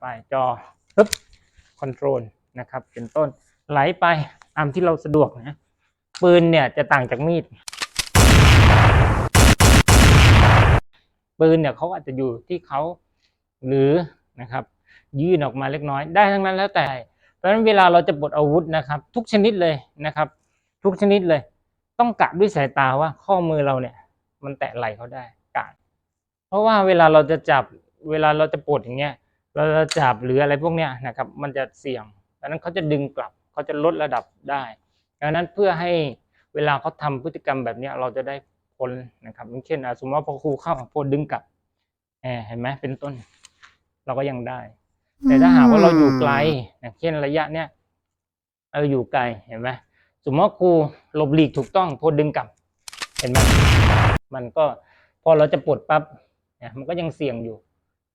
ไปจอปึ๊บคอนโทรลนะครับเป็นต้นไหลไปตามที่เราสะดวกนะ ปืนเนี่ยจะต่างจากมีด ปืนเนี่ยเขาอาจจะอยู่ที่เขาหรือนะครับ ยื่นออกมาเล็กน้อยได้ทั้งนั้นแล้วแต่ เพราะฉะนั้นเวลาเราจะปลดอาวุธนะครับ ทุกชนิดเลยนะครับ ทุกชนิดเลย ต้องกะด้วยสายตาว่าข้อมือเราเนี่ย มันแตะไหลเขาได้กะเพราะว่าเวลาเราจะจับเวลาเราจะปลดอย่างเงี้ย เราจะจับหรืออะไรพวกเนี้ยนะครับ มันจะเสี่ยงดังนั้นเขาจะดึงกลับเขาจะลดระดับได้ดังนั้นเพื่อให้เวลาเขาทำพฤติกรรมแบบเนี้ยเราจะได้ผลนะครับเช่นสมมติว่าพอครูเข้าพอดึงกลับเห็นไหมเป็นต้น เราก็ยังได้ แต่ถ้าหากว่าเราอยู่ไกลอย่างเช่นระยะเนี้ยเราอยู่ไกลเห็นไหมสมมติว่าครูหลบหลีกถูกต้องพอดึงกลับ เห็นไหมมันก็พอเราจะปลดปั๊บเนี่ยมันก็ยังเสี่ยงอยู่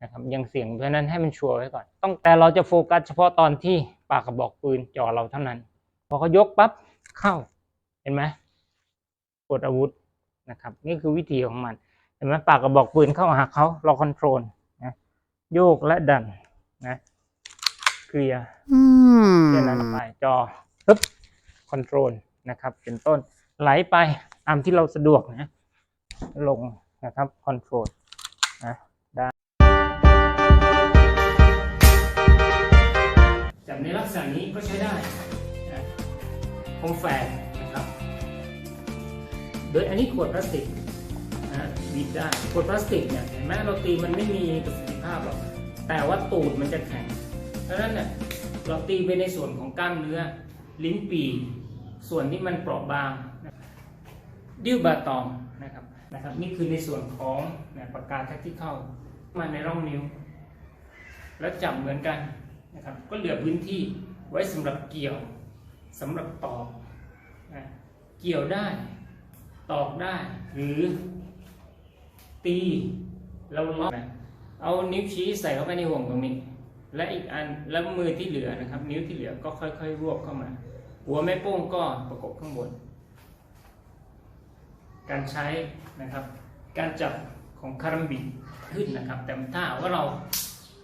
นะครับยังเสี่ยงเพราะฉะนั้นให้มันชัวร์ไว้ก่อนต้องแต่เราจะโฟกัสเฉพาะตอนที่ปากกระบอกปืนจ่อเราเท่านั้น พอเขายกปั๊บเข้าเห็นไหมกดอาวุธนะครับ นี่คือวิธีของมันเห็นไหมปากกระบอกปืนเข้าหาเขาเราคอนโทรลนะโยกและดันนะเคลียร์อืมแค่นั้นไปจอปึ๊บคอนโทรลนะครับ เป็นต้นไหลไปตามที่เราสะดวกนะลงนะครับคอนโทรลนะได้ ลักษณะนี้ก็ใช้ได้นะคมแฝกนะครับ โดยอันนี้ขวดพลาสติกนะบีบได้ขวดพลาสติกเนี่ยเห็นไหมเราตีมันไม่มีประสิทธิภาพหรอกแต่ว่าตูดมันจะแข็งเพราะนั้นเนี่ยเราตีไปในส่วนของกล้ามเนื้อลิ้นปีส่วนที่มันเปราะบางดิ้วบาตองนะครับนะครับ นี่คือในส่วนของปากกาแท็กที่เข้ามาในร่องนิ้ว แล้วจับเหมือนกัน นะครับก็เหลือพื้นที่ไว้สำหรับเกี่ยวสำหรับตอกนะเกี่ยวได้ตอกได้หรือ ตีเราล็อกนะเอานิ้วชี้ใส่เข้าไปในห่วงตรงนี้ และอีกอันแล้วมือที่เหลือนะครับ นิ้วที่เหลือก็ค่อยๆ รวบเข้ามา หัวแม่โป้งก็ประกบข้างบน การใช้นะครับ การจับของคารัมบิขึ้นนะครับ แต่ถ้าว่าเรา